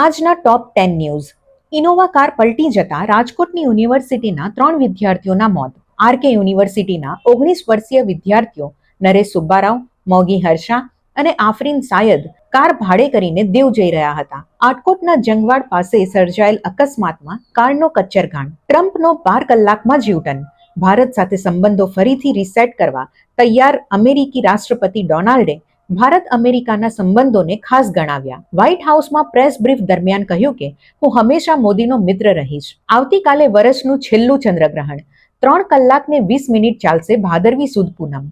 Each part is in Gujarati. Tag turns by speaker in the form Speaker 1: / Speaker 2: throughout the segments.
Speaker 1: આજના top ten news Innova car પલટી જતા રાજકોટની યુનિવર્સિટીના ત્રણ વિદ્યાર્થીઓના મોત. આરકે યુનિવર્સિટીના ઓગણીસ વર્ષીય વિદ્યાર્થીઓ નરેશ સુબ્બારાવ, મોગી હર્ષા અને આફરીન સાયદ કાર ભાડે કરીને દેવ જઈ રહ્યા હતા. આટકોટના જંગવાડ પાસે સર્જાયેલ અકસ્માતમાં કારનો કચ્છરઘાણ. ટ્રમ્પનો બાર કલાકમાં જીવટન. ભારત સાથે સંબંધો ફરીથી રીસેટ કરવા તૈયાર અમેરિકી રાષ્ટ્રપતિ ડોનાલ્ડે ભારત અમેરિકાના સંબંધોને ખાસ ગણાવ્યા. વ્હાઇટ હાઉસમાં પ્રેસ બ્રીફ દરમિયાન કહ્યું કે, હું હંમેશા મોદીનો મિત્ર રહીશ. આવતીકાલે વર્ષનું છેલ્લું ચંદ્રગ્રહણ. ત્રણ કલાકને વીસ મિનિટ ચાલશે ભાદરવી સુદ પૂનમ.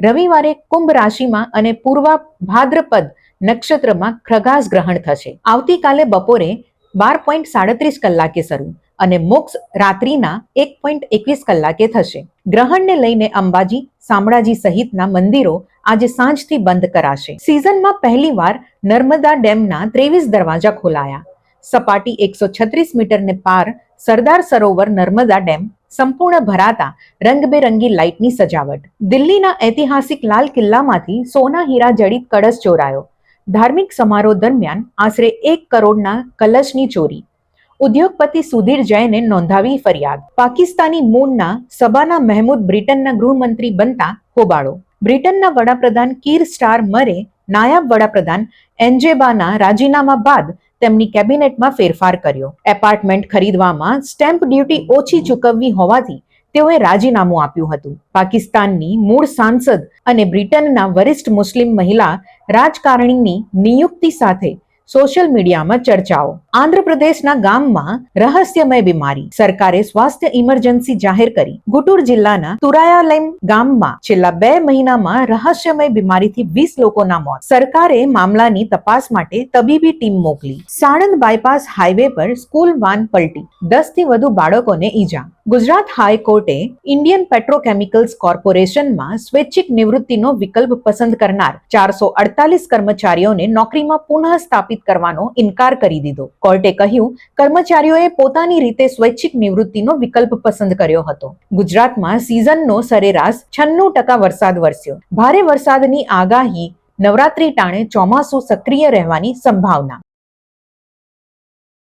Speaker 1: રવિવારે કુંભ રાશિમાં અને પૂર્વા ભાદ્રપદ નક્ષત્રમાં ખગાસ ગ્રહણ થશે. આવતીકાલે બપોરે બાર પોઈન્ટ સાડત્રીસ કલાકે શરૂ. અને મોક્ષ રાત્રિના એક પોઈન્ટ એકવીસ કલાકે થશે. ગ્રહણને લઈને અંબાજી, શામળાજી સહિતના મંદિરો આજે સાંજથી બંધ કરાશે. સિઝનમાં પહેલીવાર નર્મદા ડેમના ત્રેવીસ દરવાજા ખોલાયા. સપાટી એકસો છત્રીસ મીટરને પાર સરદાર સરોવર નર્મદા ડેમ સંપૂર્ણ ભરાતા રંગબેરંગી લાઇટની સજાવટ. દિલ્હીના ઐતિહાસિક લાલ કિલ્લામાંથી સોના હીરા જડિત કળશ ચોરાયો. ધાર્મિક સમારોહ દરમિયાન આશરે એક કરોડના કલશની ચોરી. ઉદ્યોગપતિ સુધીર જૈને નોંધાવી ફરિયાદ. પાકિસ્તાની મૂળના સબાના મહેમૂદ બ્રિટનના ગૃહમંત્રી બનતા હોબાળો. બ્રિટનના વડાપ્રધાન કીર સ્ટાર મરે નાયબ વડાપ્રધાન એન્જેબાના રાજીનામા બાદ તેમની કેબિનેટમાં ફેરફાર કર્યો. એપાર્ટમેન્ટ ખરીદવામાં સ્ટેમ્પ ડ્યુટી ઓછી ચૂકવવી હોવાથી તેઓએ રાજીનામું આપ્યું હતું. પાકિસ્તાનની મૂળ સાંસદ અને બ્રિટનના વરિષ્ઠ મુસ્લિમ મહિલા રાજકારણીની નિયુક્તિ સાથે સોશિયલ મીડિયામાં ચર્ચાઓ. આંધ્રપ્રદેશના ગામમાં રહસ્યમય બીમારી. સરકારે સ્વાસ્થ્ય ઇમરજન્સી જાહેર કરી. ગુટુર જિલ્લાના તુરાયાલેમ ગામમાં છેલ્લા બે મહિનામાં રહસ્યમય બીમારીથી વીસ લોકોના મોત. સરકારે મામલાની તપાસ માટે તબીબી ટીમ મોકલી. સાણંદ બાયપાસ હાઈવે પર સ્કૂલ વાન પલટી. દસથી વધુ બાળકોને ઈજા. ગુજરાત હાઈકોર્ટે ઇન્ડિયન પેટ્રોકેમિકલ્સ કોર્પોરેશનમાં સ્વૈચ્છિક નિવૃત્તિનો વિકલ્પ પસંદ કરનાર ચારસો અડતાલીસ કર્મચારીઓને નોકરીમાં પુનઃ સ્થાપિત કરવાનો ઇનકાર કરી દીધો. કોર્ટે કહ્યું, કર્મચારીઓએ પોતાની રીતે સ્વૈચ્છિક નિવૃત્તિનો વિકલ્પ પસંદ કર્યો હતો. ગુજરાતમાં સિઝનનો સરેરાશ છન્નું ટકા વરસાદ વરસ્યો. ભારે વરસાદની આગાહી નવરાત્રી ટાણે ચોમાસું સક્રિય રહેવાની સંભાવના.